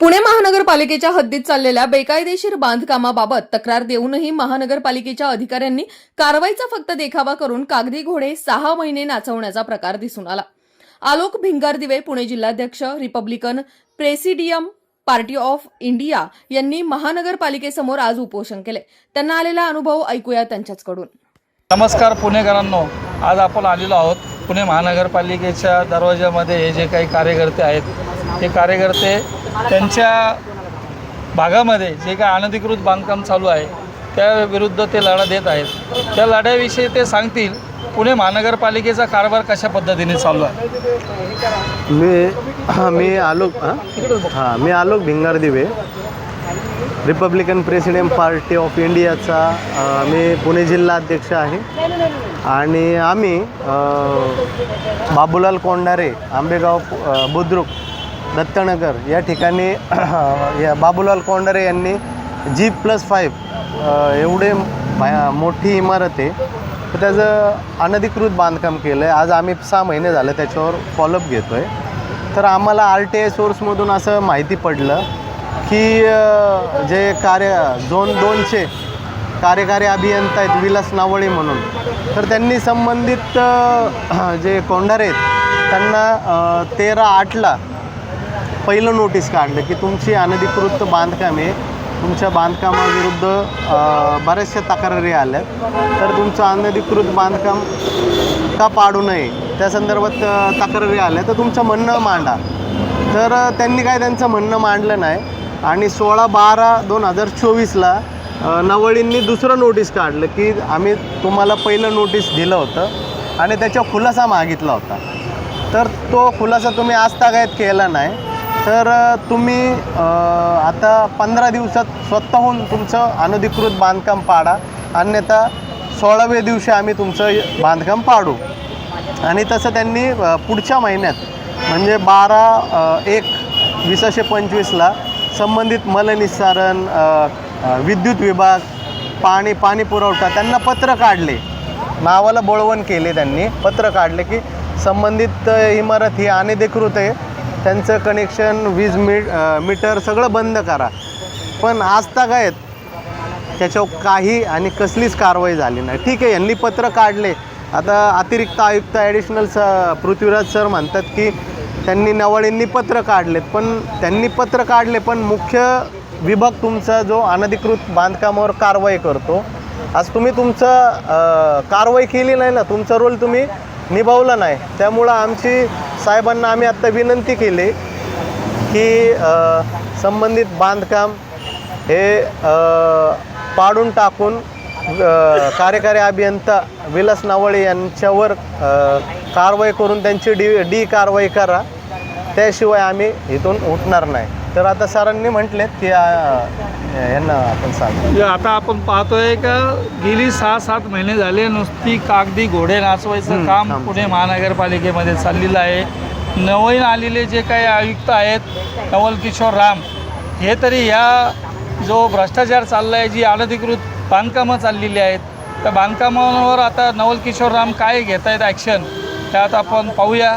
पुणे महानगरपालिकेच्या हद्दीत चाललेल्या बेकायदेशीर बांधकामाबाबत तक्रार देऊनही महानगरपालिकेच्या अधिकाऱ्यांनी कारवाईचा फक्त देखावा करून कागदी घोडे सहा महिने नाचवण्याचा प्रकार दिसून आला. आलोक भिंगारदिवे पुणे जिल्हाध्यक्ष Republican Presidium Party of India यांनी महानगरपालिकेसमोर आज उपोषण केले. त्यांना आलेला अनुभव ऐकूया त्यांच्याचकडून. नमस्कार पुणेकरांनो आज आपण आलेलो आहोत पुणे महानगरपालिकेच्या दरवाज्यामध्ये. हे जे काही कार्यकर्ते आहेत हे कार्यकर्ते त्यांच्या भागामध्ये जे काही अनधिकृत बांधकाम चालू आहे त्या विरुद्ध ते लढा देत आहेत. त्या लढ्याविषयी ते सांगतील पुणे महानगरपालिकेचा कारभार कशा पद्धतीने चालू आहे? मी हां मी आलोक हां? हां मी आलोक भिंगार दिवे रिपब्लिकन प्रेसिडेंट पार्टी ऑफ इंडियाचा मी पुणे जिल्हा अध्यक्ष आहे. आणि आम्ही बाबूलाल कोंडारे आंबेगाव बुद्रुक दत्तनगर या ठिकाणी या बाबूलाल कोंडारे यांनी जी प्लस फाईव्ह एवढे मोठी इमारत आहे. तर त्याचं अनधिकृत बांधकाम केलं आहे आज आम्ही सहा महिने झालं त्याच्यावर फॉलोअप घेतो आहे तर आम्हाला आर टी आय सोर्समधून असं माहिती पडलं की जे कार्य झोन दोनचे कार्यकारी अभियंता आहेत विलास नावळे म्हणून. तर त्यांनी संबंधित जे कोंढारे आहेत त्यांना तेरा आठला पहिलं नोटीस काढलं की तुमची अनधिकृत बांधकाम आहे. तुमच्या बांधकामाविरुद्ध बऱ्याचशा तक्रारी आल्या तर तुमचं अनधिकृत बांधकाम का पाडू नये त्या संदर्भात तक्रारी आल्या. तर तुमचं म्हणणं मांडा. तर त्यांनी काय त्यांचं म्हणणं मांडलं नाही. आणि सोळा बारा दोन हजार चोवीसला नवळींनी दुसरं नोटीस काढलं की आम्ही तुम्हाला पहिलं नोटीस दिलं होतं आणि त्याच्या खुलासा मागितला होता. तर तो खुलासा तुम्ही आजतागायत केला नाही. तर तुम्ही आता पंधरा दिवसात स्वतःहून तुमचं अनधिकृत बांधकाम पाडा. अन्यथा सोळाव्या दिवशी आम्ही तुमचं बांधकाम पाडू. आणि तसं त्यांनी पुढच्या महिन्यात म्हणजे बारा एक वीसशे पंचवीसला संबंधित मलनिस्सारण विद्युत विभाग पाणी पाणी पुरवठा त्यांना पत्र काढले. नावाला बळवण केले त्यांनी पत्र काढले की संबंधित इमारत ही अनधिकृत आहे. त्यांचं कनेक्शन वीज मी मीटर सगळं बंद करा. पण आज आहेत. त्याच्यावर काही आणि कसलीच कारवाई झाली नाही. ठीक आहे यांनी पत्र काढले. आता अतिरिक्त आयुक्त ॲडिशनल स पृथ्वीराज सर म्हणतात की त्यांनी नवाळींनी पत्र काढलेत. पण त्यांनी पत्र काढले पण मुख्य विभाग तुमचा जो अनधिकृत बांधकामावर कारवाई करतो. आज तुम्ही तुमचं कारवाई केली नाही ना तुमचा रोल तुम्ही निभावला नाही. त्यामुळं आमची साहेबांना आम्ही आत्ता विनंती केली की संबंधित बांधकाम हे पाडून टाकून कार्यकारी अभियंता विलास नावळे यांच्यावर कारवाई करून त्यांची डी डी कारवाई करा. त्याशिवाय आम्ही इथून उठणार नाही. तर आता सरांनी म्हटलेत की यांना आपण सांगू. म्हणजे आता आपण पाहतोय का गेली सहा सात महिने झाले नुसती कागदी घोडे नाचवायचं काम. पुणे महानगरपालिकेमध्ये चाललेलं आहे. नवीन आलेले जे काही आयुक्त आहेत नवल किशोर राम हे तरी ह्या जो भ्रष्टाचार चालला आहे जी अनधिकृत बांधकामं चाललेली आहेत त्या बांधकामावर आता नवल किशोर राम काय घेत आहेत ॲक्शन त्यात आपण पाहूया.